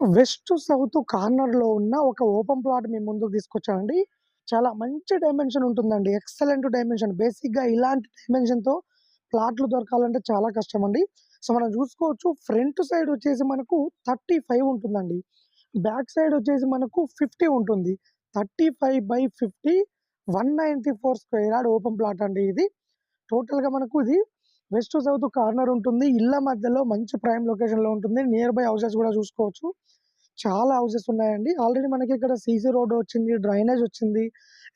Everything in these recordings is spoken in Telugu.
వెస్ట్, సౌత్ కార్నర్‌లో ఉన్న ఒక ఓపెన్ ప్లాట్ మీ ముందుకు తీసుకొచ్చానండి. చాలా మంచి డైమెన్షన్ ఉంటుందండి. Excellent dimension. బేసిక్‌గా ఇలాంటి డైమెన్షన్‌తో ప్లాట్లు దొరకాలంటే చాలా కష్టం అండి సో, మనం చూసుకోవచ్చు ఫ్రంట్ సైడ్ వచ్చేసి మనకు 35 ఉంటుందండి. బ్యాక్ సైడ్ వచ్చేసి మనకు 50 ఉంటుంది. 35/50 194 స్క్వేర్ యార్డ్ ఓపెన్ ప్లాట్ అండి ఇది. టోటల్‌గా మనకు ఇది వెస్ట్, సౌత్ కార్నర్ ఉంటుంది. ఇళ్ళ మధ్యలో మంచి ప్రైమ్ లొకేషన్‌లో ఉంటుంది. నియర్ బై హౌసెస్ కూడా చూసుకోవచ్చు. చాలా హౌసెస్ ఉన్నాయండి. ఆల్రెడీ మనకి ఇక్కడ సీసీ రోడ్ వచ్చింది. డ్రైనేజ్ వచ్చింది.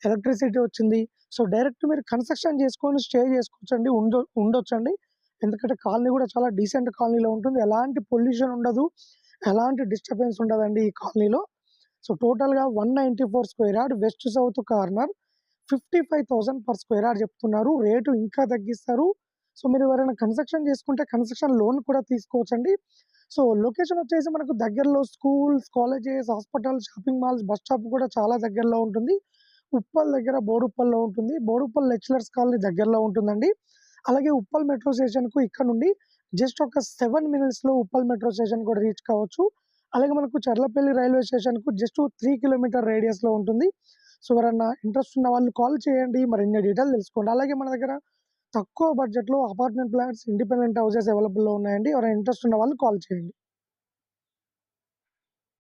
ఎలక్ట్రిసిటీ వచ్చింది. సో, డైరెక్ట్ మీరు కన్‌స్ట్రక్షన్ చేసుకొని స్టే చేసుకోవచ్చండి. ఉండ ఉండొచ్చండి. ఎందుకంటే కాలనీ కూడా చాలా డీసెంట్ కాలనీలో ఉంటుంది. ఎలాంటి పొల్యూషన్ ఉండదు. ఎలాంటి డిస్టర్బెన్స్ ఉండదండి ఈ కాలనీలో. సో, టోటల్‌గా 194 square yard west, south corner 55,000 per square yard చెప్తున్నారు. రేటు ఇంకా తగ్గిస్తారు. సో, మీరు ఎవరైనా కన్‌స్ట్రక్షన్ చేసుకుంటే కన్‌స్ట్రక్షన్ లోన్ కూడా తీసుకోవచ్చండి. సో, లొకేషన్ వచ్చేసి మనకు దగ్గరలో schools, colleges, hospitals, shopping malls, bus stop కూడా చాలా దగ్గరలో ఉంటుంది. ఉప్పల్ దగ్గర బోడుప్పల్‌లో ఉంటుంది. బోడుప్పల్ లెక్చరర్స్ కాలనీ దగ్గరలో ఉంటుందండి. అలాగే ఉప్పల్ మెట్రో స్టేషన్‌కు ఇక్కడ నుండి జస్ట్ ఒక సెవెన్ మినిట్స్‌లో ఉప్పల్ మెట్రో స్టేషన్ కూడా రీచ్ కావచ్చు. అలాగే మనకు చర్లపల్లి రైల్వే స్టేషన్‌కు జస్ట్ త్రీ కిలోమీటర్ రేడియస్‌లో ఉంటుంది. సో, ఎవరన్నా ఇంట్రెస్ట్ ఉన్న వాళ్ళు కాల్ చేయండి. మరిన్ని డీటెయిల్ తెలుసుకోండి. అలాగే మన దగ్గర తక్కువ బడ్జెట్‌లో అపార్ట్మెంట్ ప్లాట్స్ ఇండిపెండెంట్ హౌసెస్ అవైలబుల్‌లో ఉన్నాయండి. ఎవరైనా ఇంట్రెస్ట్ ఉన్న వాళ్ళు కాల్ చేయండి.